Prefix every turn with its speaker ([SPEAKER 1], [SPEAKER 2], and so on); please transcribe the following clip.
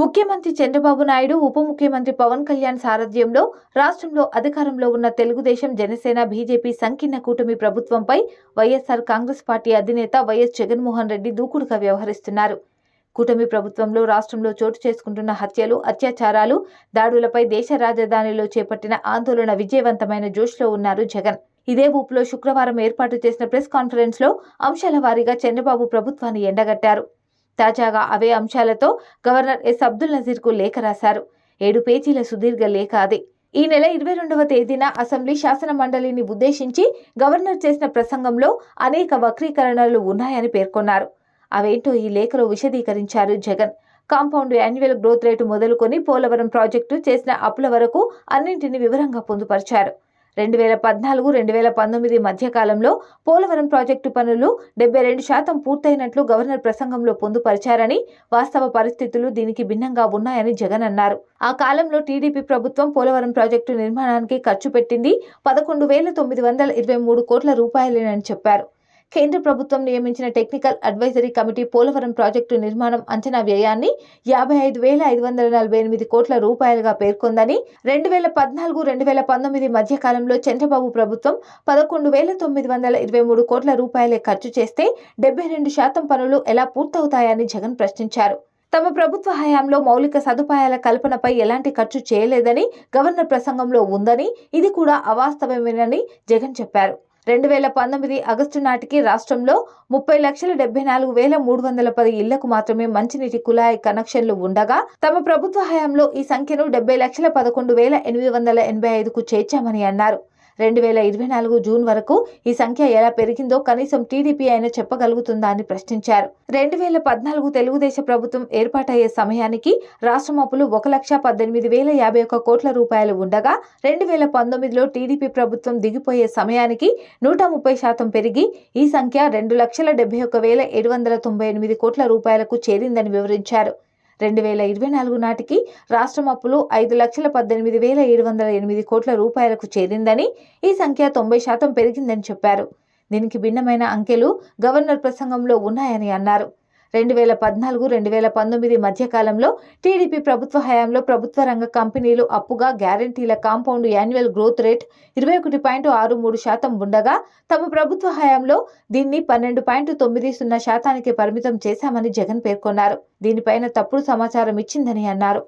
[SPEAKER 1] ముఖ్యమంత్రి చంద్రబాబు నాయుడు ఉప ముఖ్యమంత్రి పవన్ కళ్యాణ్ సారథ్యంలో రాష్ట్రంలో అధికారంలో ఉన్న తెలుగుదేశం జనసేన బీజేపీ సంకీర్ణ కూటమి ప్రభుత్వంపై వైఎస్సార్ కాంగ్రెస్ పార్టీ అధినేత వైఎస్ జగన్మోహన్ రెడ్డి దూకుడుగా వ్యవహరిస్తున్నారు. కూటమి ప్రభుత్వంలో రాష్ట్రంలో చోటు చేసుకుంటున్న హత్యలు అత్యాచారాలు దాడులపై దేశ రాజధానిలో చేపట్టిన ఆందోళన విజయవంతమైన జోష్లో ఉన్నారు జగన్. ఇదే ఊపులో శుక్రవారం ఏర్పాటు చేసిన ప్రెస్ కాన్ఫరెన్స్లో అంశాల వారీగా చంద్రబాబు ప్రభుత్వాన్ని ఎండగట్టారు. తాజాగా అవే అంశాలతో గవర్నర్ ఎస్ అబ్దుల్ నజీర్కు లేఖ రాశారు. ఏడు పేజీల సుదీర్ఘ లేఖ అదే. ఈ నెల ఇరవై రెండవ తేదీన అసెంబ్లీ శాసన మండలిని ఉద్దేశించి గవర్నర్ చేసిన ప్రసంగంలో అనేక వక్రీకరణలు ఉన్నాయని పేర్కొన్నారు. అవేంటో ఈ లేఖలో విశదీకరించారు Jagan. Compound annual growth rate మొదలుకొని పోలవరం ప్రాజెక్టు చేసిన అప్పుల వరకు అన్నింటినీ వివరంగా పొందుపరిచారు. రెండు వేల పద్నాలుగు రెండు వేల పంతొమ్మిది మధ్య కాలంలో పోలవరం ప్రాజెక్టు పనులు డెబ్బై రెండు శాతం పూర్తయినట్లు గవర్నర్ ప్రసంగంలో పొందుపరిచారని వాస్తవ పరిస్థితులు దీనికి భిన్నంగా ఉన్నాయని జగన్ అన్నారు. ఆ కాలంలో టీడీపీ ప్రభుత్వం పోలవరం ప్రాజెక్టు నిర్మాణానికి ఖర్చు పెట్టింది పదకొండు వేల తొమ్మిది వందల ఇరవై మూడు కోట్ల రూపాయలేనని చెప్పారు. కేంద్ర ప్రభుత్వం నియమించిన technical advisory committee Polavaram project నిర్మాణం అంచనా వ్యయాన్ని యాభై ఐదు వేల ఐదు వందల నలభై ఎనిమిది కోట్ల రూపాయలుగా పేర్కొందని రెండు వేల పద్నాలుగు రెండు వేల పంతొమ్మిది మధ్యకాలంలో చంద్రబాబు ప్రభుత్వం పదకొండు వేల తొమ్మిది వందల ఇరవై మూడు కోట్ల రూపాయలే ఖర్చు చేస్తే డెబ్బై రెండు శాతం పనులు ఎలా పూర్తవుతాయని జగన్ ప్రశ్నించారు. తమ ప్రభుత్వ హయాంలో మౌలిక సదుపాయాల కల్పనపై ఎలాంటి ఖర్చు చేయలేదని గవర్నర్ ప్రసంగంలో ఉందని ఇది కూడా అవాస్తవమేనని జగన్ చెప్పారు. రెండు వేల పంతొమ్మిది ఆగస్టు నాటికి రాష్ట్రంలో ముప్పై లక్షల డెబ్బై నాలుగు వేల మూడు వందల పది ఇళ్ళకు మాత్రమే మంచినీటి కుళాయి కనెక్షన్లు ఉండగా తమ ప్రభుత్వ హయాంలో ఈ సంఖ్యను డెబ్బై లక్షల పదకొండు వేల ఎనిమిది వందల ఎనభై ఐదుకు చేర్చామని అన్నారు. రెండు వేల ఇరవై నాలుగు జూన్ వరకు ఈ సంఖ్య ఎలా పెరిగిందో కనీసం టీడీపీ అయినా చెప్పగలుగుతుందా అని ప్రశ్నించారు. రెండు వేల పద్నాలుగు తెలుగుదేశ ప్రభుత్వం ఏర్పాటయ్యే సమయానికి రాష్ట్రం అప్పులు ఒక లక్ష పద్దెనిమిది వేల యాభై ఒక్క కోట్ల రూపాయలు ఉండగా రెండు వేల పంతొమ్మిదిలో టీడీపీ ప్రభుత్వం దిగిపోయే సమయానికి నూట ముప్పై శాతం పెరిగి ఈ సంఖ్య రెండు లక్షల డెబ్బై ఒక వేల ఏడు వందల తొంభై ఎనిమిది కోట్ల రూపాయలకు చేరిందని వివరించారు. రెండు వేల ఇరవై నాలుగు నాటికి రాష్ట్రం అప్పులు ఐదు లక్షల పద్దెనిమిది వేల ఏడు వందల ఎనిమిది కోట్ల రూపాయలకు చేరిందని ఈ సంఖ్య తొంభై శాతం పెరిగిందని చెప్పారు. దీనికి భిన్నమైన అంకెలు గవర్నర్ ప్రసంగంలో ఉన్నాయని అన్నారు. రెండు వేల పద్నాలుగు రెండు వేల పంతొమ్మిది మధ్యకాలంలో టీడీపీ ప్రభుత్వ హయాంలో ప్రభుత్వ రంగ కంపెనీలు అప్పుగా గ్యారంటీల కాంపౌండ్ యాన్యువల్ గ్రోత్ రేట్ ఇరవై ఒకటి పాయింట్ ఆరు మూడు శాతం ఉండగా తమ ప్రభుత్వ హయాంలో దీన్ని పన్నెండు పాయింట్ తొమ్మిది సున్నా శాతానికి పరిమితం చేశామని జగన్ పేర్కొన్నారు. దీనిపైన తప్పుడు సమాచారం ఇచ్చిందని అన్నారు.